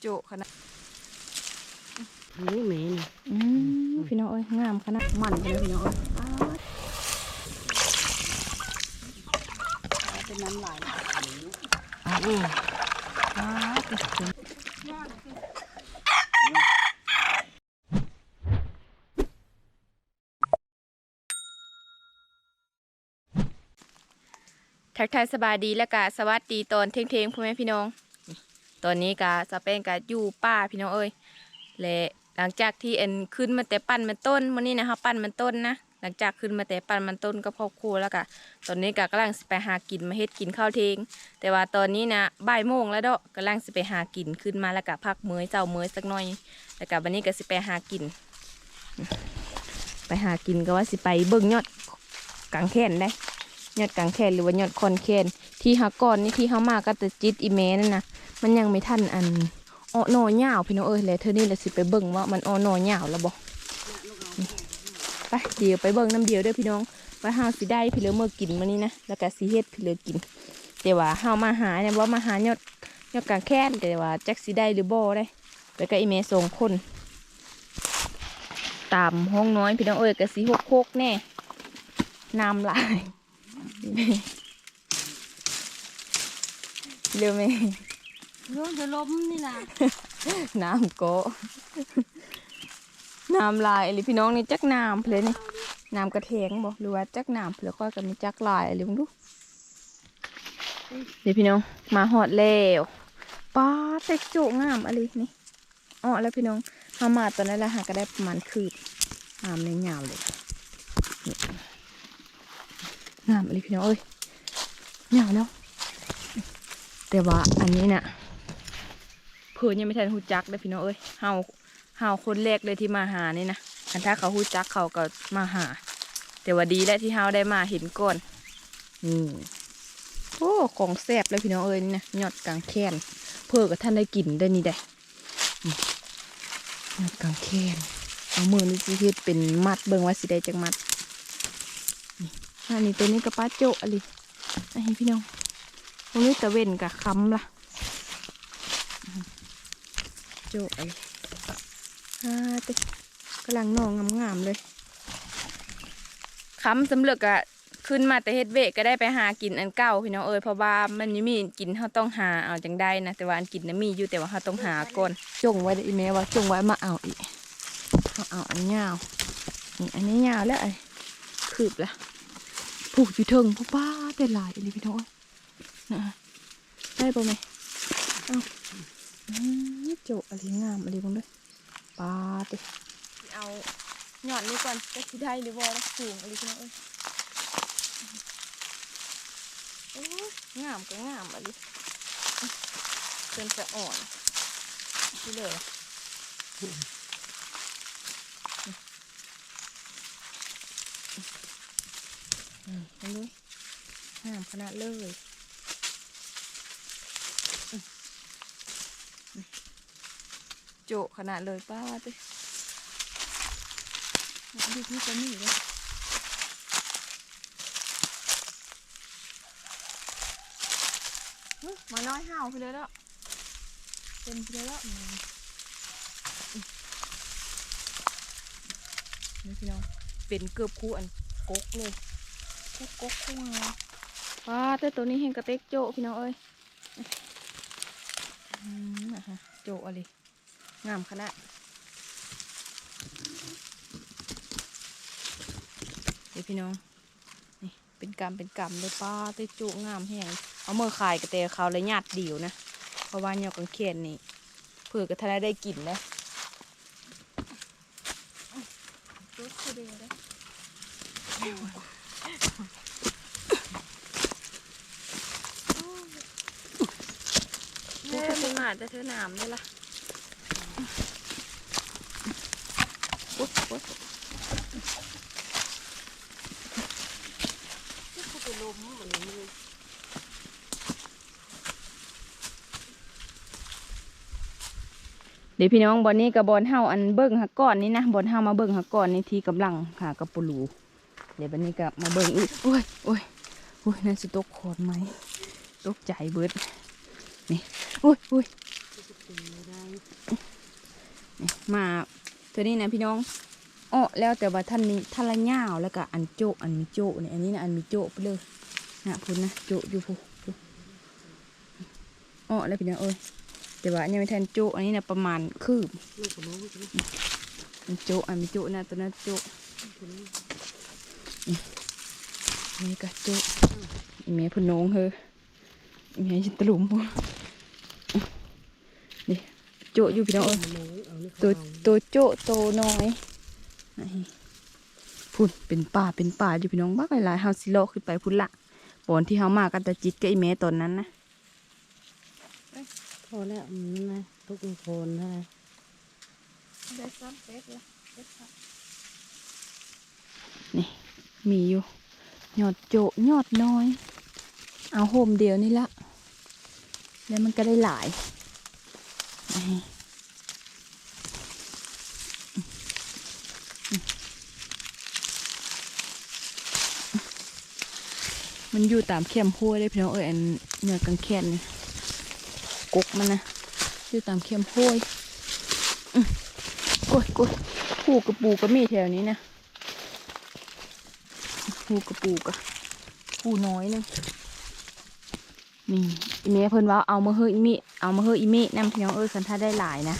โจขนาดนี่แม่นี่อืมพี่น้องเอ้ยงามขนาดมันไปเลยพี่น้องเป็นน้ำลายอืมอ้าวเป็นเข็มทักทายสบายดีและกะสวัสดีตอนเที่ยงๆพ่อแม่พี่น้อง ตอนนี้กะสเปนกะอยู่ป่าพี่น้องเอ้ยและหลังจากที่เอ็นขึ้นมาแต่ปั้นมันต้นวันนี้นะคะปั้นมันต้นนะหลังจากขึ้นมาแต่ปั้นมันต้นก็ครอบครัวแล้วกะตอนนี้กะกำลังสิไปหากินมาเฮ็ดกินข้าวเทงแต่ว่าตอนนี้นะบ่ายโมงแล้วเดอกกำลังสิไปหากินขึ้นมาแล้วกะพักเมยเจ้าเมยสักหน่อยแล้วกะวันนี้ก็สิไปหากิน ไปหากินก็ว่าสิไปเบิ่งยอดกางแขนได้ยอดกางแขนหรือว่ายอดคอนแขนที่หาก่อนนี่ที่เขามาก็แต่จิตอีเมนั่นนะ มันยังไม่ทันอันอ้อหนอยาวพี่น้องเอ้ยแล้วเธอนี่เราสิไปเบิ่งว่ามันอ้อหนอยาวแล้วบ่ไปเดี๋ยวไปเบิ่งน้ำเดียวด้อพี่น้องว่าเฮาสิได้พี่เหลือเมื่อกินมื้อนี้นะแล้วก็สิเฮ็ดพี่เหลือกิน แต่ว่าเฮามาหาเนี่ยว่ามาหายอดยอดกางแขนแต่ว่าแจักสิได้หรือบ่ได้แล้วก็อีเมสองคนตามห้องน้อยพี่น้องเอ้ยก็สิหกโคกแน่น้ำลายเร็วไหม ร่วงจะล้มนี่นะน้ำโกน้ำลายอะไรพี่น้องนี่จักน้ำเพลนี่น้ำกระเทงบอกหรือว่าจักน้ำเพลยก็กับมีจักลายอะไรมึงดูเดี๋ยวพี่น้องมาหอดแล้วป้าเต็กโจงามอะไรนี่อ๋อแล้วพี่น้องทามาตอนนั้นแหละหาก็ได้ประมาณคืบงามเลยาวเลยงามอะไรพี่น้องเอ้ยยาวแล้วแต่ว่าอันนี้น่ะ เพื่อนยังไม่ทันฮู้จักเลยพี่น้องเอ้ยเฮาเฮาคนแรกเลยที่มาหานี่นะอันถ้าเขาฮู้จักเขาก็มาหา แต่ว่าดีแล้วที่เฮาได้มาเห็นก่อนอืมโอ้ของแซ่บเลยพี่น้องเอ้ยนี่นะยอดกลางแคนเพื่อกับท่านได้กินได้นี่ได้ยอดกลางแคนเอามือนี่สิเฮ็ดเป็นมัดเบิ่งว่าสิได้จักมัดนี่อันนี้ตัวนี้ก็ป้าโจอะไรอันนี้พี่น้องตรงนี้ตะเวนกับคำล่ะ โจไอ้ฮ่าเตกำลังนองงามๆเลยค้ำสำเร็จอะขึ้นมาแต่เฮ็ดเวกก็ได้ไปหากินอันเก่าพี่น้องเอ้ยเพราะว่ามันยังมีกินเขาต้องหาเอาจังได้นะแต่ว่าอันกินน่ะมีอยู่แต่ว่าเขาต้องหาก่อนจงไว้ได้อีแม่ว่าจงไว้มาเอาอีกเอาเอาอันยาวนี่อันนี้ยาวแล้วไอ้คืบละผูกอยู่เทิงพ่อป้าแต่หลายอีหลีพี่น้องเอ้ยนะได้ปะไหมเอาอืม โจอะไรงามอะไรบ้างด้วยปาติเอาหยอดนี่ก่อนจะสิได้หรือบ่นะสูงอะไรกันเอ้ยโอ้ยงามก็งามอะไรเป็นจะอ่อนที่เลยอืมเห็นด้วยงามขนาดเลย โจขนาดเลยป้าติดูนี่ก็มีเลยมาน้อยห่าวไปเลยแล้วเต็มไปเลยแล้วนี่พี่น้องเป็นเกือบคู่อันกกเลยกกกกคู่งาป้าแต่ตัวนี้เห็นกระเต็กโจพี่น้องเอ้ยอืมนะฮะโจอะไร งามขนาดเดี๋ยวพี่น้อง นี่เป็นกำเป็นกำเลยป้าเตจุงามแห้งเอาเมื่อขายกระเตะเขาเลยญาติเดียวนะ เพราะว่าเนี่ยกังเขียนนี่เผื่อกระทะได้กลิ่นนะรถคือเดียวได้เน่เป็นหมาแต่เธอหนามได้ละ ปุ๊บปุ๊บเดี๋ยวพี่น้องบอลนี้กับบอลเฮาอันเบิ้งหักก่อนนี่นะบอลเฮามาเบิ้งหักก่อนนี่ที่กำลังหากระปูรูเดี๋ยวบันนี้ก็มาเบิ้งอีกโอ้ยโอ้ยโอ้ยนั่นสิตกโคนไหมตกใจเบิดนี่โอุ้ยอุ้ยม่ได้นี่มาตัวนี้นะพี่น้อง อ้อแล้วแต่ว่าท่านนี้ท่านละย่าวแล้วก็อันโจอันมีโจเนี่ยอันนี้นะอันมีโจไปเลยนะพุ่นนะโจอยู่พุ่นพุ่นอ้อแล้วพี่น้องเอ้ยแต่ว่าอันยังไม่ทันโจอันนี้นะประมาณคืบอันโจอันมีโจนะตัวนั้นโจะอันนี้ก็โจะอียพุ่นน้องเฮออีเมย์ชิตะลุมพุ่นนี่โจอยู่พี่น้องเอ้ยตัวตัวโจโตน้อย พุ่นเป็นป่าเป็นป่าอยู่พี่น้องบ้าหลายๆเฮาสิเลาะขึ้นไปพุ่นละบอนที่เฮามากันตะจิตกับอีแม่ตอนนั้นนะพอแล้วอืมนะทุกคนเท่าไหร่นี่มีอยู่ยอดโจะยอดน้อย เอาโฮมเดียวนี่ละแล้วมันก็ได้หลายนี่ มันอยู่ตามเข้มห้วยเลยพี่น้องเอ้ยอันเนื้อกังแคนกกมันนะอยู่ตามเข้มห้วยอื้อโอ้ยโอ้ยผูกกระปูก็มีแถวนี้นะผูกกระปูกะปูน้อยนึงนี่อีเมเพิ่นว่าเอามาเฮออีเมเอามาเฮออีเมนำพี่น้องเอ้ยคันถ้าได้หลายนะ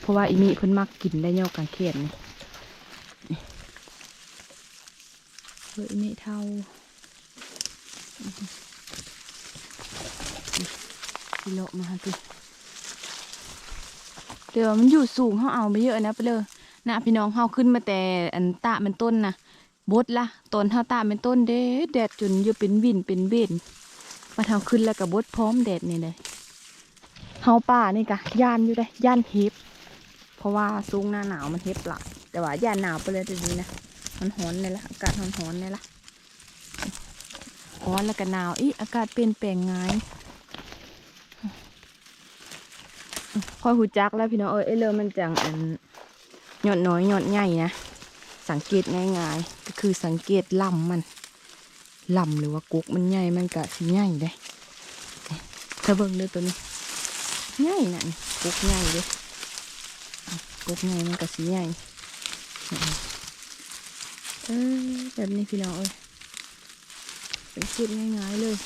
เพราะว่าอีเมเพิ่นมักกินได้ยอกังเขนนี่นี่เฮออีเมเท่าิโลมาสิเดี๋ยวมันอยู่สูงเขาเอาไปเยอะนะไปเลยนะพี่น้องเขาขึ้นมาแต่อันตะเป็นต้นนะบดละต้นเท่าตะเป็นต้นเด็ดแดดจนอยู่เป็นวินเป็นเบนมาเท่าขึ้นแล้วกับบดพร้อมแดดนี่เลยเฮาป่านี่กะย่านอยู่ได้ย่านเฮฟเพราะว่าสูงหน้าหนาวมันเฮฟหลาแต่ว่าย่านหนาวไปเลยแต่ดีนะมันร้อนเลยละอากาศร้อนร้อนเลยละร้อนแล้วก็หนาวอีอากาศเปลี่ยนแปลงง่าย พอยหูจักแล้วพี่น้องเอ้ยเอ้ยเลยมันจังอันหยอดน้อยหยอดใหญ่นะ สังเกตง่ายๆ ก็คือสังเกตลำมันลำหรือว่ากุกมันใหญ่มันก็สิใหญ่ได้ถ้าเบิ่งเด้อตัวนี้ใหญ่น่ะนี่กุกใหญ่เด้กุกใหญ่มันก็สิใหญ่เออแบบนี้พี่น้องเอ้ยสังเกตง่ายๆเลย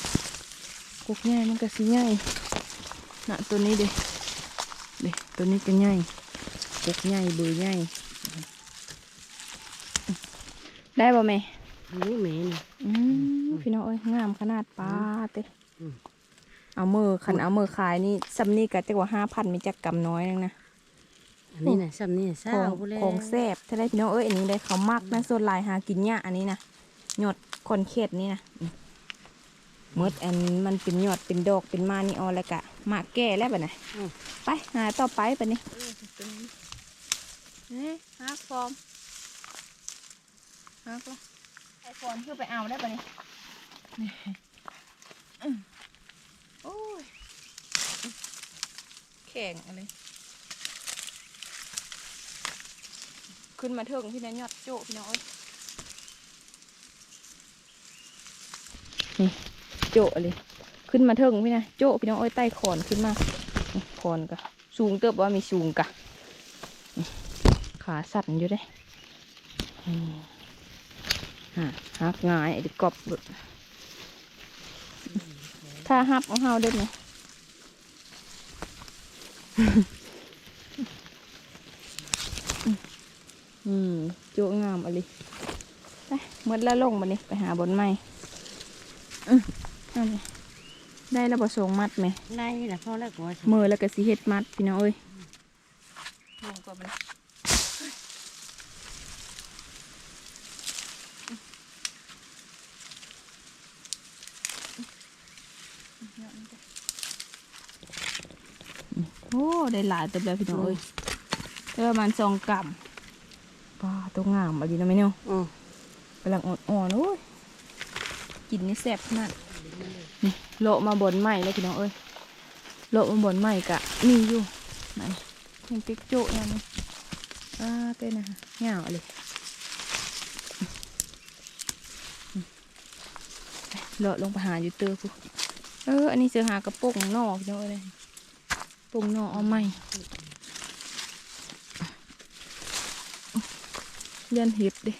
กุกใหญ่มันก็สิใหญ่นะตัวนี้เด้ เด็ตัวนี้ก็ใหญ่กุกใหญ่เบือใหญ่ได้บ่แม่อันนี้แม่นี่อืมพี่น้องเอ้ยงามขนาดปลาเต้อืมเอามือขันเอามือขายนี่ซัมนี่ก็จะกว่าห้าพันมีจักกำน้อยนึงนะอันนี้นะซ้ำนี่เศร้าของไปแล้วของแซ่บถ้าได้พี่น้องเอ้ยอันนี้ได้เขามักนะส่วนลายหากินยากอันนี้นะหยอดคนเข็ดนี่นะอืมหมดอันมันเป็นหยอดเป็นดอกเป็นมานี่ออแล้วกะ หมากแก่แล้วบ่นะอืมไปหาต่อไปปะนี่นี่ฮักฟอมฮักละไอฟอมคือไปเอาได้ปะนี่นี่อื้อโอ้ยแข็งอะไรขึ้นมาเถิงพี่นะยอดโจพี่น้องเอ้ยนี่โจเลย ขึ้นมาเถิงพี่นะโจพี่น้องเอ้ยใต้ขอนขึ้นมาพรกะสูงเติบว่ามีสูงกะขาสั่นอยู่เด้อืมฮะหักง่ายไอ้ดิกอบถ้าหับของเฮาได้ไหมอืมจุงามอะไรไปเมื่อละลงมานี่ไปหาบนไม้อืมเอาเลย ได้แล้วบ่สงมัดไหมไล่นะพ่อแล้วก็ว่ามือแล้วก็สิเฮ็ดมัดพี่น้องเอ้ยลงก่อนมันโอ้ได้หลายเต็มแล้วพี่น้องเอ้ยได้ประมาณสองกำปลาตัวงามอะไรนะแม่เนี่ยอืมกำลังอ่อนๆโอ้ยกินนี่แซ่บขนาดนี่ โละมาบนใหม่เลยพี่น้องเอ้ยโลบนบนใหม่กะมีอยู่ไหนยังติ๊กโจ้เนี่ยนี่อ่าเต้นนะฮะเงาเลยเลาะลงไปหาอยู่เตอร์พูเออ อันนี้เสือหากระโปรงนอกเนาะเลยปรุงหน่อเอาใหม่เลียนเห็ดเดิ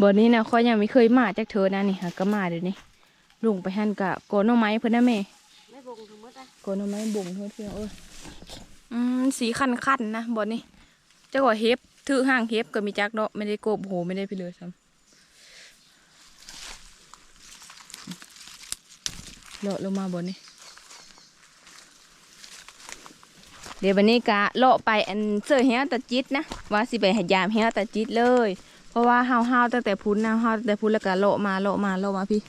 บ่อนี้นะข้อยยังไม่เคยมาจากเธอนะนี่ฮะก็มาเดี๋ยวนี้ ลุงไปหันกะโกนหน่อไม้เพิ่นนะแม่ไม่บงทั้งหมดอะโกนเอาไม้บ่งเพื่อเที่ยวเอออืมสีคันคันๆนะบอนี่เจ้าว่าเฮฟถือห้างเฮฟก็มีจักเนาะไม่ได้โกบโหไม่ได้ไปเลยซ้ำเลาะลงมาบนนี่เดี๋ยววันนี้กะเลาะไปอันเสื้อเฮียตะจิตนะว่าสิไปหายามเฮียตะจิตเลย เพราะว่าเฮาเฮาตั้งแต่พุ้นนะเฮาตั้งแต่พุ้นแล้วก็เลาะมาเลาะมาเลาะมาพี่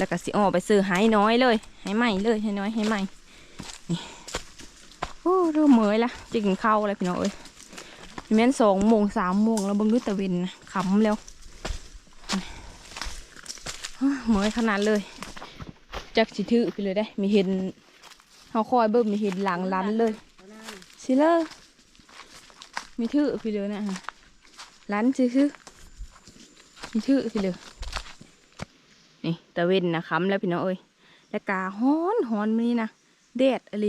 แล้วก็สิออไปซื้อหายน้อยเลยหายใหม่เลยหายน้อยหายใหม่โอ้เริ่มเมยละจะกินข้าวอะไรพี่น้องเอ้ยแม่นสองโมงสามโมงแล้วเบังดูตะเวนนะขำแล้วเฮ้ยเมื่อยขนาดเลยจักสิถือไปเลยได้ มีเห็นเขาคอยเบิ่มมีเห็นหลังลันเลยตัวหน้านี่สิเลอมีถือไปเลยนะฮะลันซื้อมีถือไปเลย นี่ตะเวนนะขำแล้วพี่น้องเอ้ยแล้วกาฮ้อนฮ้อนมื้อนี้นะแดดอะไร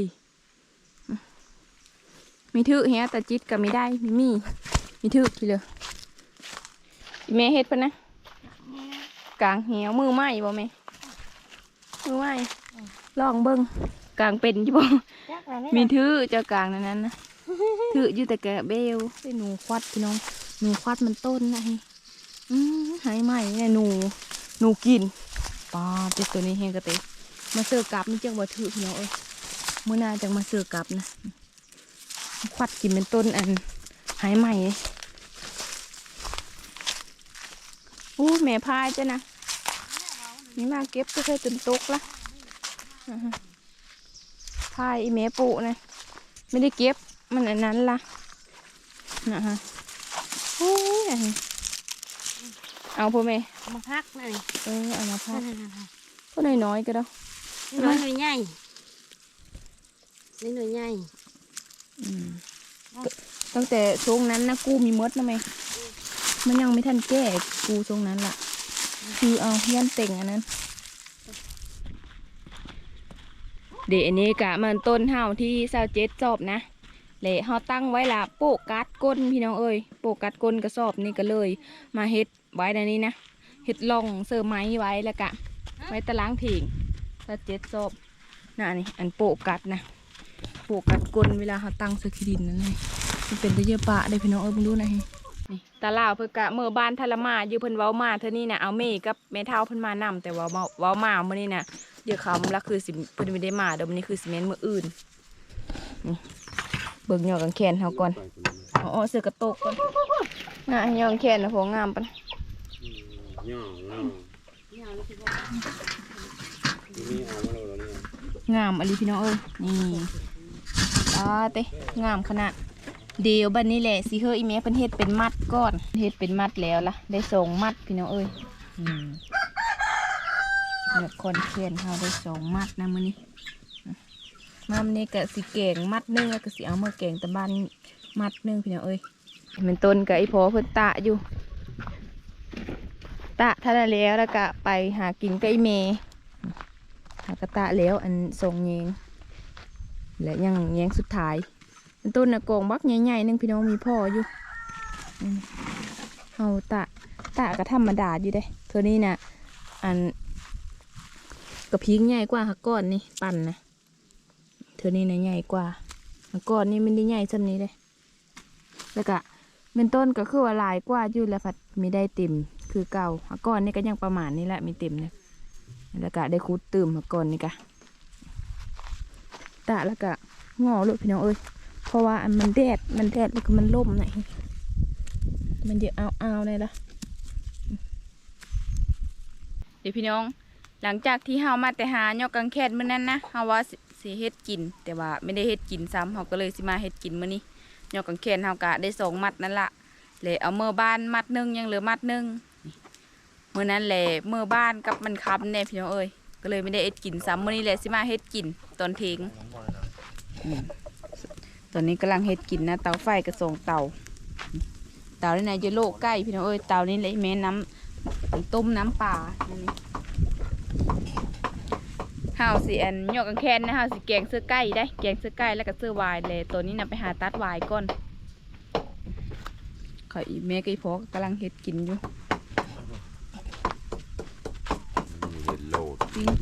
มีถือเฮียแต่จิตก็ไม่ได้มีมีมีถือพี่เลยอีแม่เฮ็ดปะนะกลางเหี่ยวมือไหมบ่แม่มือไหมลองเบิ่งกลางเป็นอยู่บ่จักอะไรมีถือเจ้ากลางนั้นนะถืออยู่แต่แกะเบลไอ้หนูควัดพี่น้องหนูควัดมันต้นนะให้อืมหายใหม่เนี่ยหนู หนูกินปลาติดตัวนี้เฮงกระเตะมาเสือกลับนี่จังบ่ถือพี่น้องเอ้ยมื้อนาจังมาเสือกลับนะควัดกินเป็นต้นอันหายใหม่อู้แม่พายจ้ะนะนี่มาเก็บก็เคยจนตกละพายอีแม่ปุนะไม่ได้เก็บมันอันนั้นละนะฮะโอ้ยอันนี้ เอาพ่อแม่เอามาพักหน่อยเออเอามาพานั่ยนๆก็น้อยๆก็ได้ๆนี่หน่อยหน่อยใหญ่นี่หน่อยใหญ่อืมตั้งแต่ช่วงนั้นนะกูมีมดนะแม่มันยังไม่ทันแก้กูช่วงนั้นล่ะ คือเอายันเต่งอันนั้น เดี๋ยวอันนี้กะมันต้นเฮาที่เศร้าเจ็ดจอบนะเลยเฮาตั้งไว้ละโปะกัดก้นพี่น้องเอ้ยโปะกัดก้นกระสอบนี่ก็เลย มาเฮ็ด ไว้ในนี้นะเฮ็ดลองเสื้อไม้ไว้แล้วกะ ไว้ตารางถิงถ้าเจ็ดจอบน่ะนี่อันโปะกัดนะโปะกัดก้นเวลาเฮาตั้งเสื้อขีดินนั่นเลยมันเป็นตะเยอะปะได้พี่น้องเอ้ยมึงดูนะนี่ตาลาวเพิ่นกะเมื่อบ้านทะลมาอยู่เพิ่นเว้ามาเท่านี้นะเอาเมย์กับแม่เฒ่าเพิ่นมานำแต่ว่าเว้าเว้ามามื้อนี้นะเดี๋ยวคำละคือสิเพิ่นไม่ได้มาเดี๋ยวมันนี้คือสิเมนเมื่ออื่นนี่เบิ่งยอกันแขนเฮาก่อนอาเอเสือกระตกก่อนน่ะยองแขนนะพองามปะ ย่องย่องนี้เอามาเลยเนี่ยงามอะไรพี่น้องเอ้ยนี่อ่าเต้งามขนาด เดี๋ยวบัดนี้แหละสิเฮออีเมเพิ่นเฮ็ดเป็นมัดก่อนเฮ็ดเป็นมัดแล้วล่ะ ได้สองมัดพี่น้องเอ้ยอืมเนี่ยคนแขนเฮาได้สองมัดนะมื้อนี้มัมนี่ก็สิแกงมัดนึงแล้วก็สิเอามาแกงตะบันมัดนึงพี่น้องเอ้ยเป็นต้นกับไอ้พอเพิ่นตะอยู่ ตะท่าได้แล้วแล้วก็ไปหากินกับไอ้เมหากระตะแล้วอันทรงเยงและยังแยงสุดท้ายเป็นต้นน่ะกงบักใหญ่ๆนึงพี่น้องมีพ่ออยู่เฮาตะตะก็ธรรมดาอยู่เด้เธอนี่น่ะอันกระพิงใหญ่กว่าหักก้อนนี่ปั่นนะเธอนี่นะใหญ่กว่าเมื่อก่อนนี่มันได้ใหญ่ซ้ำนี้เลยแล้วก็เป็นต้นก็คือว่าลายกว่าอยู่แล้วผัดมีได้เต็ม คือเก่าเมื่อก่อนนี่ก็ยังประมาณนี้แหละมีเต็มเนี่ยแล้วก็ได้คุดตื่มเมื่อก่อนนี่ก็ตะแล้วก็งอลูกพี่น้องเอ้ยเพราะว่ามันแดดมันแดดแล้วก็มันล่มหน่อยมันเดี๋ยวเอาเอาเลยละเดี๋ยวพี่น้อง หลังจากที่เฮามาแต่หายอกกังแคดมื้อนั้นนะเฮาว่าสิสิเฮ็ดกิน แต่ว่าไม่ได้เฮ็ดกินซ้ำเฮาก็เลยสิมาเฮ็ดกินมื้อนี้ยอกกังแคดเฮากะได้สองมัดนั่นละเลยเอาเมื่อบ้านมัดหนึงยังเหลือมัดหนึง นี่มื้อนั้นแหละเมื่อบ้านกับมันคำแน่พี่น้องเอ้ยก็เลยไม่ได้เฮ็ดกินซ้ำมื้อนี้แหละสิมาเฮ็ดกินตอนเทงอืมตอนนี้กำลังเฮ็ดกินนะเตาไฟกระสองเตาเตานี่นะจะโลกใกล้พี่น้องเอ้ยเตานี้เลยแม่น้ำต้มน้ำปลาอันนี้หเฮาสิอันยกกังแคนนะเฮาสิแกงเสื้อไก่ได้ แกงเสื้อไก่แล้วก็เสื้อวายเลยตัวนี้นำไปหาตัดวายก่อนขอยอีแม่กับอีพ่อกำลังเฮ็ดกินอยู่ เห็นโลด ปิ้ง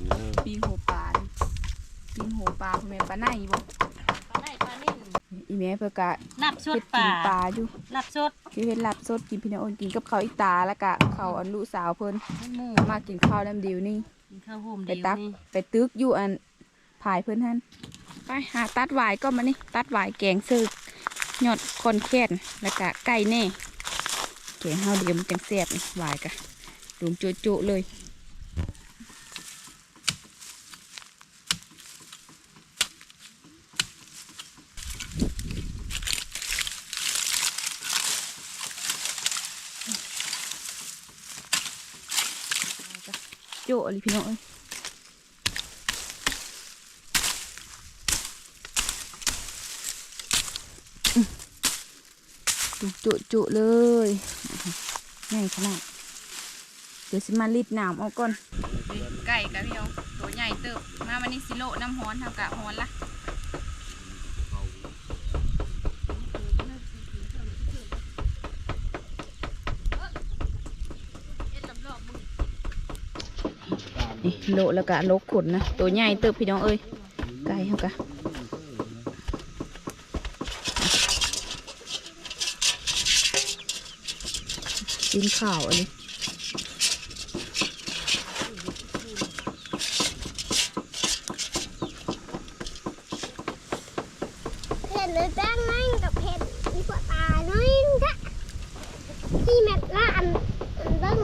ปิ้งหัวปลาดิปิ้งหัวปลาพ่อแม่ปลาไหนบ่ปลาได้ปลานิ่มอีแม่เพิ่นก็นับสเฮ็ดดปกิลานปลาอยู่นับสดคือเฮ็ดลาบสดกินพี่น้องโอนกินกับข้าวอีตาแล้วก็ข้าวอันลูกสาวเพิ่นหมูมากินข้าวน้ำเดียวนี่กินข้าวห่มไปเดียวตักนี่ไปตึกอยู่อันผายเพิ่นหั่นไปหาตัดหวายก็มานี่ตัดหวายแกงซึกยอดคอนแค้นแล้วก็ไก่แน่แกงเฮาเดียวมันจังแซ่บนี่หวายกะดุมจุๆเลย โจะเลยพี่น้องเอ้ยอืมดูจุจุๆเลยใหญ่ขนาดเดี๋ยวสิมารีดน้ำเอาก่อนไก่กับพี่น้องตัวใหญ่เติบมาวันนี้สิโลน้ำฮ้อนทำกะฮ้อนละ นี่โลแล้วก็โลกขนนะตัวใหญ่เติบพี่น้องเอ้ยไก่เฮากะกินข้าวอันนี้เผ็ดเลยแป้งนั่งกับเผ็ดมีกว่าตายน้อยนะที่แมทละอันอันเบิ้ง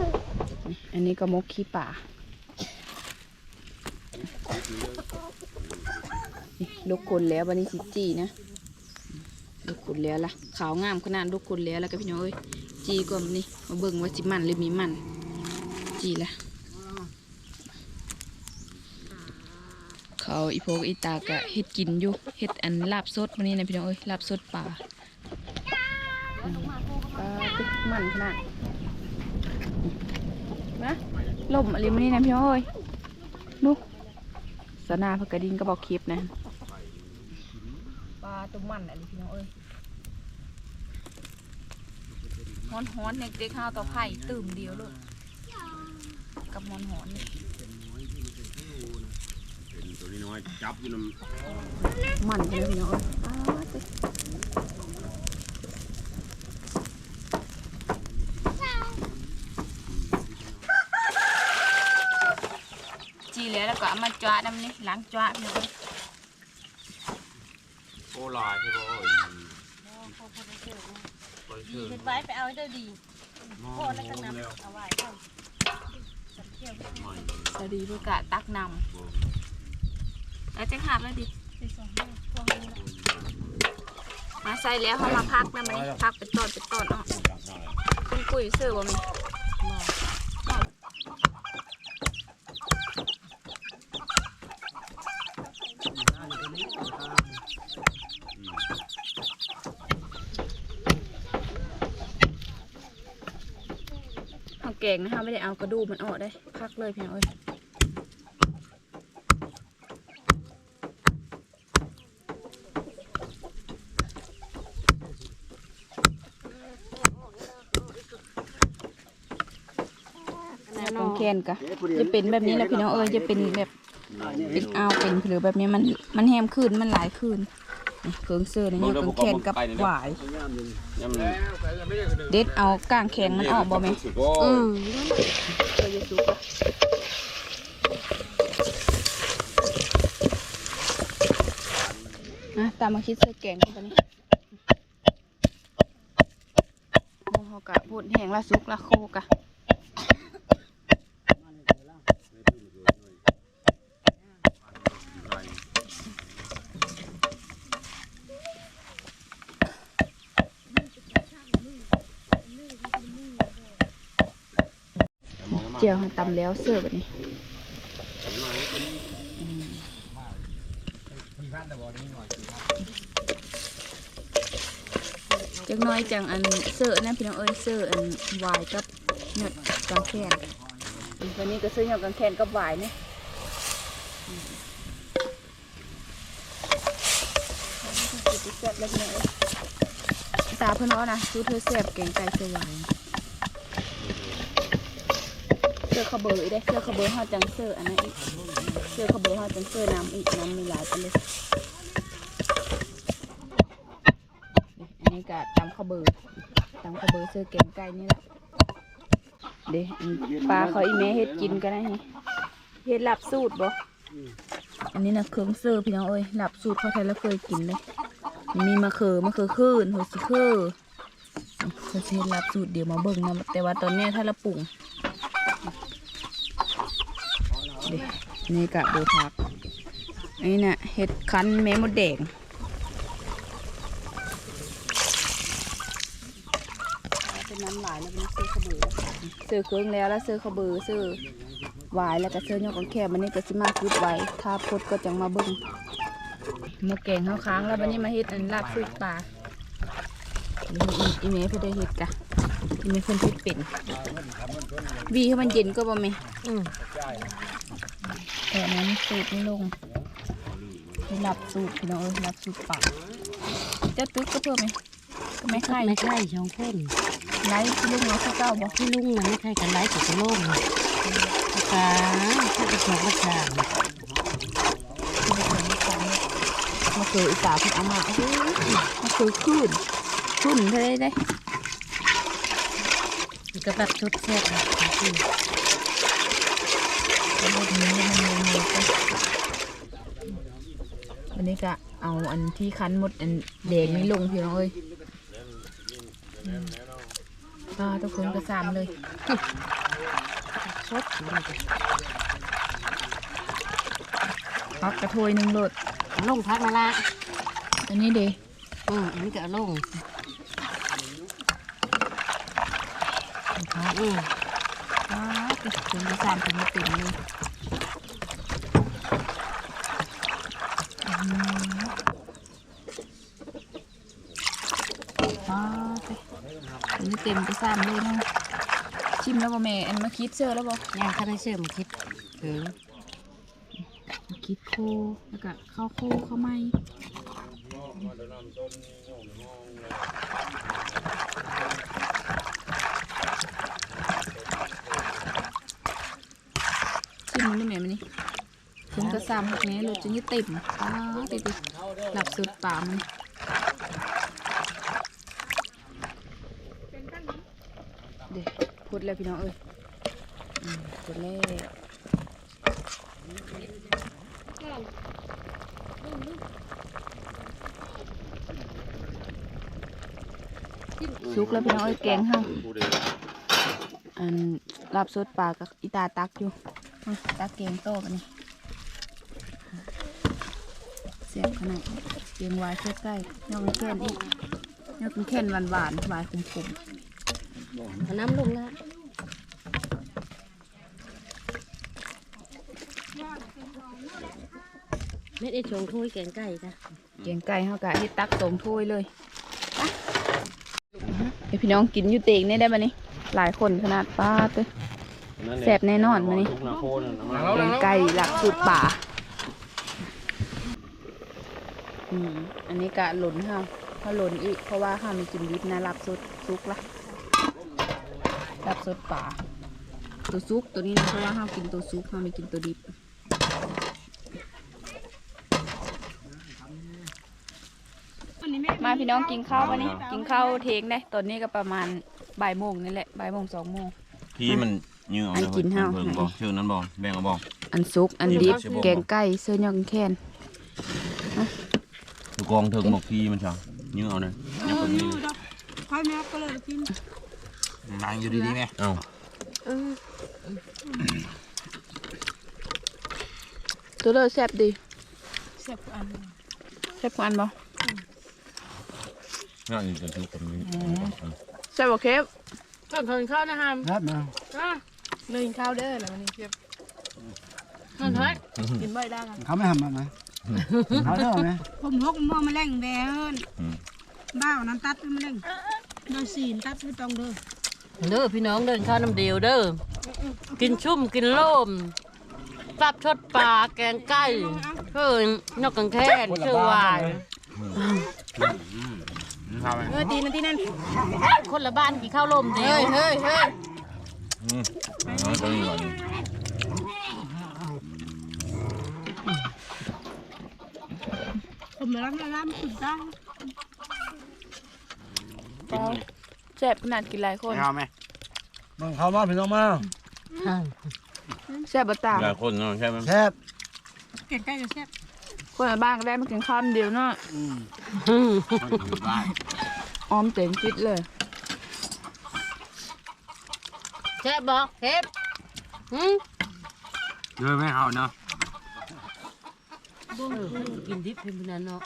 อันนี้ก็มกขี้ป่า ลูกคนแล้ววันนี้สิจีนะลูกคนแล้วล่ะขาวงามขนาดลูกคนแล้วแล้วก็พี่น้องเอ้ยจีก็นี่มาเบิ่งว่าสิมันหรือมีมัน จีละเขาอีโพกอีตากะเฮ็ดกินอยู่เฮ็ดอันลาบสดวันนี้นะพี่น้องเอ้ยลาบสดป่าอืมปลาตึกมันขนาดนะลมอะไรมานี่นะพี่น้องเอ้ยดูสนาเพนกระดินก็บอกคลิปนะปลา ตุ้มมันอะไรพี่น้องเอ้ยฮ้อนฮ้อนๆเด็กๆข้าวต่อไผ่ตื่มเดียวเลยกับมอนหอนนี่เป็นตัวนี้น้อยจับอยู่น้มันไปเลยพี่น้องเอ้ยอ้าวสิจีแล้วแล้วก็เอามาจ้าน้ำนี่ล้างจ้าพี่น้องเอ้ยำ โอ้ลายใช่ป่ะดีเป็นไว้ไปเอาให้ได้ดีโคตรแล้วก็นำเอาไว้ก่อนสวัสดีเพื่อกะตักนำแล้วจะขาดแล้วดิ ไปส่งให้พวกนี้ละมาใส่แล้วเขามาพักนะมันนี่พักเป็นตอนเป็นตอนเนาะคุณกุยเสื้อบ่มีเอาแกงนะคะไม่ได้เอากระดูกมันออกได้พักเลยพี่น้องเอ้ยกองแคนกะจะเป็นแบบนี้แหละพี่น้องเอ้ยจะเป็นแบบเป็นอ้าวเป็นหรือแบบนี้มันมันแฮมขึ้นมันหลายขึ้นนี่ เครื่องเสื้อนี่กองแคนกับหวายย่ำเลยเด็ดเอาก้างแข็งมันออกบ่แม่สุดโอ้อืยมเคยจะสุกอะนะตามมาคิดเสื้อแกงกันปะนี่โอ้โหกะพูดแห้งละสุกละโคกะ จียวตำแล้วเสิร์ฟแบบนี้จังน้อยจังอันเสิร์ฟนะพี่น้องเอ้ยเสิร์ฟอันวายกับหยดกางแขนวันนี้ก็ซื้อหยดกางแขนกับวายเนี่ยตาเพื่อนเอานะซูเธอแสบเกงใจเสวาย สื้อขาวเบอร์อีกได้เสื้อขาวเบอร์ห่อจังเสื้ออันนั้นอีกเสื้อขาวเบอร์ห่อจังเสื้อน้ำอีกน้ำมีหลายไปเลยอันนี้ก็ตำขาวเบอร์ตำขาวเบอร์เสื้อเก่งไก่นี่แหละเด้อันปลาเขาอีแม่เฮ็ดกินก็ได้นี่เฮ็ดหลับสูตรบ่อันนี้นะเครื่องเสื้อพี่น้องเอ้ยหลับสูตรเขาไทยแล้วเคยกินเลยมีมะเขือมะเขือขึ้นหัวสิคือเขาสิรับสูตรเดี๋ยวมาเบิ่งนะแต่ว่าตอนนี้ถ้าเราปรุงเด็ นี่กะดูพักอันนี้น่ะเห็ดคั้นแม่มดแดงเป็นน้ำหลายแล้วเป็นเสื้อขบือเสื้อเครื่องแล้วแล้วเสื้อขบือเสื้อวายแล้วก็เสื้อยกของแคบมันนี่ก็สิมาคุดไว้ ถ้าพดก็จังมาเบิ่งมกแกงข้าวค้างแล้ววันนี้มาเฮ็ดอันลาบซุปปลาอีเมย์เพื่อได้เฮ็ดกะอีเมย์เพิ่นเฮ็ดเป็นวีให้มันเย็นก็บ่แม่อืม แต่อันนั้นสูตรไม่ลงให้ลาบสูตรพี่น้องเอ้ยลาบสูตรปลาเจะตึกก็เพิ่มไหมก็ไม่ไม่ใช่ไม่ใช่สองคนไล่ที่ลุงเอาข้าวเจ้าบ่พี่ลุงน่ะไม่ใช่กันไล่กับกระโลงภาษาถ้ากระสอบกระชางที่ไปเพิ่นไม่ใช่มาคืออีสานเพิ่นเอามาโอ้โหมาคือขึ้นขึ้นเท่าได้ได้ก็แบบชุดแซ่บอะอืม วันนี้ก็เอาอันที่คั้นหมดอันแดงนี่ลงพี่น้องเอ้ยก็ทุกคนก็สามเลยสดอยู่เลยจ้ะพักกระทวยหนึ่งโลดเอาลงพักมาละอันนี้เดอืมอันนี้ก็เอาลงอืมว้าวทุกคนก็สามถึงมาเต็มเลย ว้าวไปอันนี้เต็มก็สามเลยเนาะชิมแล้วบ่แม่อันมาคิดเสื้อแล้วบ่ย่างข้าวในเชื่อมคิดถึงมาคิดโคแล้วก็ข้าวโคข้าวไหม้ชิมมันได้ไหมมันนี่คุณก็ซ้ำพวกนี้รถจะนี่ติ่มป้าติดติหลับสุดป่ามันเด็กพูด แล้วพี่น้องเอ้ยอืมพูดแล้วสุกแล้วพี่น้องเอ้ยแกงเฮาอันลาบสดปลากับอีตาตักอยู่ตักเกงโตกันนี่เสียบขนาดเกียงวายเสื้อใกล้ยอกแค่นอีกยอกแค่นหวานหวานหวานขมขมน้ำลงและ ไม่ได้ชงถ้วยแกงไก่จ้ะๆเกียงไก่เฮากะให้ตักตรงถ้วยเลยไปเดี๋ยวพี่น้องกินอยู่เตงนี่ได้ปะนี่หลายคนขนาดป้าดเลยแซ่บแน่นอนมื้อนี้ ทุกนาโคนั่นนะเกียงไก่หลักสูตรป่าอืมอันนี้กะหล่นค่ะเพราะหล่นอีก เพราะว่าข้ามีกินดิบนะลาบสดซุกละลาบสดป่าตัวซุกตัวนี้นะเพราะว่าห้ามกินตัวซุกห้ามไม่กินตัวดิบ มาพี่น้องกินข้าววันนี้ กินข้าวเทงได้ตอนนี้ก็ประมาณบ่ายโมงนี่แหละบ่ายโมงสองโมง พี่มันยื้อเอาอันกินห้าวเบิ่งบ่ชื่อนั้นบ่แบ่งเอาบ่อันซุกอันดิบแกงไก่เสื้อยองแคนถูกกองถึงบอกพี่มันช่างยื้อเอานะยังคนนี้นางอยู่ดีๆไหมเอ้าตัวเลอแซ่บดีแซ่บอันแซ่บอันบ่ น่าจะเป็นทุกคนนี้แซ่บบ่เคฟก่อนทานข้าวนะฮะครับมานึ่งข้าวเด้อแล้ววันนี้เก็บทานท้ายกินใบได้กันเขาไม่ทำมาไหมเขาเท่าไหมผมหกหม้อแมลงแบนบ้าวนั้นตัดแมลงโดยสีนตัดไม่ต้องเด้อเด้อพี่น้องเดินข้าวน้ำเดียวเด้อกินชุ่มกินโล่มตับชดปลาแกงไก่เพิ่นนกกังแค่นชื่อวาย ข้าวไหมเออตีนั่นตีนั่นคนละบ้านกี่ข้าวลมเดียเฮ้วยเฮ้ยเฮ้ยอืมเอาตัวนี้ก่อนผมมาล้างน้ำสุดได้แซ่บขนาดกินหลายคนข้าวไหมมึงเข้ามาพี่น้องมาแซ่บบ่ต่างหลายคนเนาะใช่ไหมแซ่บเก่งใกล้จะแซ่บคนละบ้านก็ได้มากินข้าวเดียวเนาะ ออมเต็มจิตเลยแซ่บบอกเฮ็ดหืมเดินไม่เข้าเนาะกินดิบเพิ่นนั่นเนาะ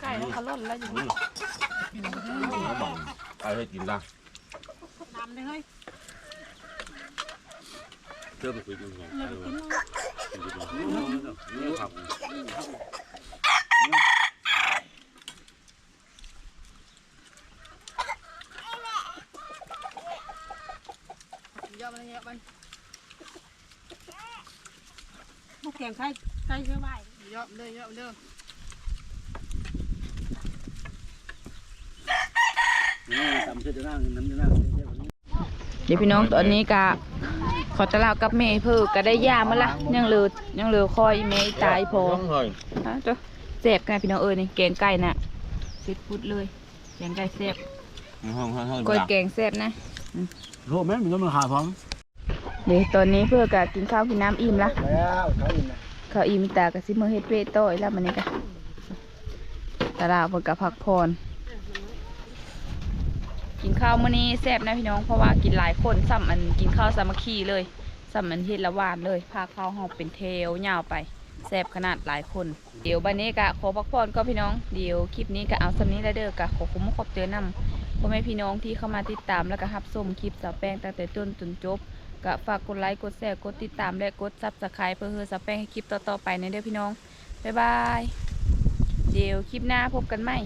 ไก่แล้วเขาล่นแล้วอยู่เอาให้กินได้น้ำเลยเฮ้ย เชื่อไปคุยกันก่อนนี่ครับยอมอะไรเงี้ยมันพวกแข่งใครใครเชื่อไหวยอมเลยยอมเด้อตำเสร็จจะนั่งน้ำจะนั่งเดี๋ยวพี่น้องตอนนี้กะ ขอตะลาวกับเมย์เพื่อก็ได้ยามาละยังเหลือยังเหลือคอยเมย์ตายพอต้องเลยฮะจ้ะแซ่บกันพี่น้องเอ้ยนี่แกงไก่น่ะเสร็จพุดเลยแกงไก่แซ่บห้องห้องห้องก้อยแกงแซ่บนะโลแม่มีน้ำมันขาพร้อมเดี๋ยวตอนนี้เพื่อกะกินข้าวกินน้ำอิ่มละแล้วเขาอิ่มนะข้าวอิ่มตากะสิมือเฮ็ดเวทต่อยแล้วมันนี้กะตาลาวเพิ่นกะพักผ่อน กินข้าวมื้อนี้แซ่บนะพี่น้องเพราะว่ากินหลายคนซ้ำอันกินข้าวสามัคคีเลยซ้ำอันเฮ็ดละวานเลยพาข้าวหอบเป็นเทวยาวไปแซ่บขนาดหลายคน เดี๋ยวบัดนี้กะขอพักผ่อนก็พี่น้องเดี๋ยวคลิปนี้กะเอาสำนี้แล้วเด้อกะขอคุ้มขอบเจอนำพ่อแม่พี่น้องที่เข้ามาติดตามแล้วก็รับชมคลิปสาวแป้งตั้งแต่ต้นจนจบก็ฝากกดไลค์กดแชร์กดติดตามและกดซับสไครป์เพื่อเฮือสแป้งให้คลิปต่อๆไปในเด้อพี่น้องบ๊ายบายเดี๋ยวคลิปหน้าพบกันใหม่